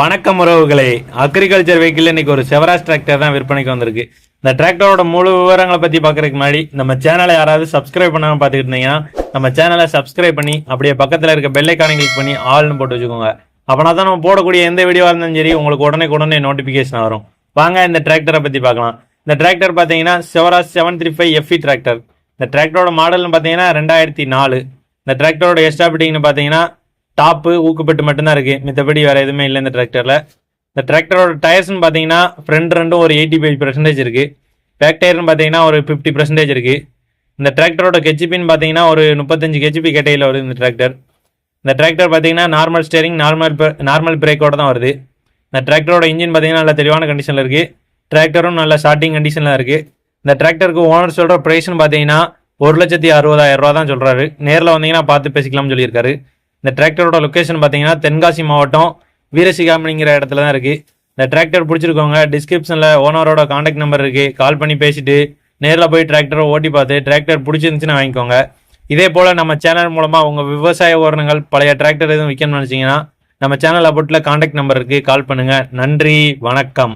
வணக்கம் உறவுகளே. Agriculture vehicle இன்னைக்கு ஒரு செவராஸ் டிராக்டர் தான் விற்பனைக்கு வந்திருக்கு. இந்த டிராக்டரோட முழு விவரங்களை பத்தி பார்க்கறதுக்கு முன்னாடி நம்ம சேனலை யாராவது சப்ஸ்கிரைப் பண்ணாம பார்த்துக்கிட்டு இருந்தீங்கன்னா நம்ம சேனலை சப்ஸ்கிரைப் பண்ணி அப்படியே பக்கத்துல இருக்க பெல்லைக்கான கிளிக் பண்ணி ஆல்னு போட்டு வச்சுக்கோங்க. அப்படின்னா தான் நம்ம போடக்கூடிய எந்த வீடியோவா இருந்தாலும் சரி உங்களுக்கு உடனே உடனே நோட்டிபிகேஷன் வரும். வாங்க இந்த டிராக்டரை பத்தி பார்க்கலாம். இந்த டிராக்டர் பாத்தீங்கன்னா Swaraj seven three five F E tractor இந்த டிராக்டரோட மாடல்னு பாத்தீங்கன்னா ரெண்டாயிரத்தி நாலு. இந்த டிராக்டரோட எஸ்டாபிட்டிங்னு பாத்தீங்கன்னா டாப்பு ஊக்குப்பட்டு மட்டும்தான் இருக்குது மித்தபடி வேறு எதுவுமே இல்லை இந்த டிராக்டரில் இந்த டிராக்டரோட டயர்ஸ்னு பார்த்தீங்கன்னா ஃப்ரண்ட் ரெண்டும் ஒரு எயிட்டி ஃபைவ் பர்சன்டேஜ் இருக்குது பேக் டயர்னு பார்த்தீங்கன்னா ஒரு ஃபிஃப்டி பர்சன்டேஜ் இருக்குது இந்த டிராக்டரோட கெச்சிபின்னு பார்த்தீங்கன்னா ஒரு முப்பத்தஞ்சு கெச்சிபி கேட்டையில் வருது இந்த டிராக்டர் இந்த டிராக்டர் பார்த்தீங்கன்னா நார்மல் ஸ்டேரிங் நார்மல் நார்மல் பிரேக்கோடு தான் வருது. இந்த டிராக்டரோட இன்ஜின் பார்த்தீங்கன்னா நல்ல தெளிவான கண்டிஷனில் இருக்குது டிராக்டரும் நல்ல ஸ்டார்டிங் கண்டிஷனில் இருக்குது இந்த டிராக்டருக்கு ஓனர் சொல்கிற ப்ரைஸ்னு பார்த்தீங்கன்னா ஒரு லட்சத்தி அறுபதாயிரம் ரூபா தான் சொல்கிறாரு நேரில் வந்தீங்கன்னா பார்த்து பேசிக்கலாம்னு சொல்லியிருக்காரு. இந்த டிராக்டரோட லொக்கேஷன் பார்த்தீங்கன்னா தென்காசி மாவட்டம் வீரசிகாமணிங்கிற இடத்துல தான் இருக்குது இந்த டிராக்டர் பிடிச்சிருக்கவங்க டிஸ்கிரிப்ஷனில் ஓனரோட காண்டாக்ட் நம்பர் இருக்குது கால் பண்ணி பேசிட்டு நேரில் போய் டிராக்டரை ஓட்டி பார்த்து டிராக்டர் பிடிச்சிருந்துச்சுன்னு வாங்கிக்கோங்க. இதே போல் நம்ம சேனல் மூலமாக உங்கள் விவசாய உரணங்கள் பழைய டிராக்டர் எதுவும் விற்கணும்னு நினச்சிங்கன்னா நம்ம சேனல் போட்டில் காண்டாக்ட் நம்பர் இருக்குது கால் பண்ணுங்கள் நன்றி வணக்கம்.